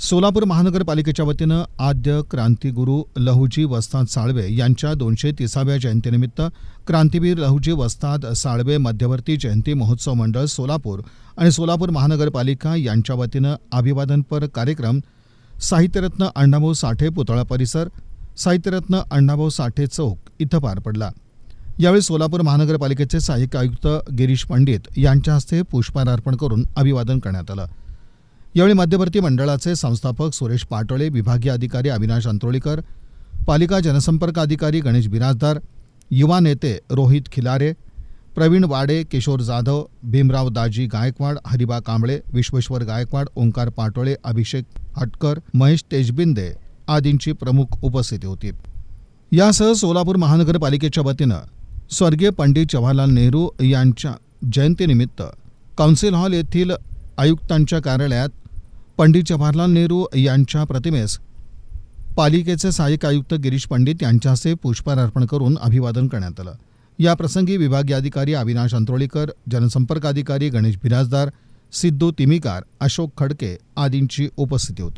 सोलापूर महानगरपालिकेच्या वतीनं आद्य क्रांतिगुरू लहुजी वस्ताद साळवे यांच्या दोनशे तिसाव्या जयंतीनिमित्त क्रांतीवीर लहुजी वस्ताद साळवे मध्यवर्ती जयंती महोत्सव मंडळ सोलापूर आणि सोलापूर महानगरपालिका यांच्या वतीनं अभिवादनपर कार्यक्रम साहित्यरत्न अण्णाभाऊ साठे पुतळा परिसर साहित्यरत्न अण्णाभाऊ साठे चौक इथं पार पडला. यावेळी सोलापूर महानगरपालिकेचे सहाय्यक आयुक्त गिरीश पंडित यांच्या हस्ते पुष्पहार अर्पण करून अभिवादन करण्यात आलं. यावेळी मध्यवर्ती मंडळाचे संस्थापक सुरेश पाटोळे विभागीय अधिकारी अविनाश अंत्रोळीकर पालिका जनसंपर्क अधिकारी गणेश बिराजदार युवा नेते रोहित खिलारे प्रवीण वाडे किशोर जाधव भीमराव दाजी गायकवाड हरिबा कांबळे विश्वेश्वर गायकवाड ओंकार पाटोळे अभिषेक हटकर महेश तेजबिंदे आदींची प्रमुख उपस्थिती होती. यासह सोलापूर महानगरपालिकेच्या वतीनं स्वर्गीय पंडित जवाहरलाल नेहरू यांच्या जयंतीनिमित्त काउन्सिल हॉल येथील आयुक्तांच्या कार्यालयात पंडित जवाहरलाल नेहरू यांच्या प्रतिमेस पालिकेचे सहाय्यक आयुक्त गिरीश पंडित यांच्या हस्ते पुष्पहार अर्पण करून अभिवादन करण्यात आलं. या प्रसंगी विभागीय अधिकारी अविनाश अंत्रोळीकर जनसंपर्क अधिकारी गणेश बिराजदार सिद्धू तिमिकार अशोक खडके आदींची उपस्थिती होती.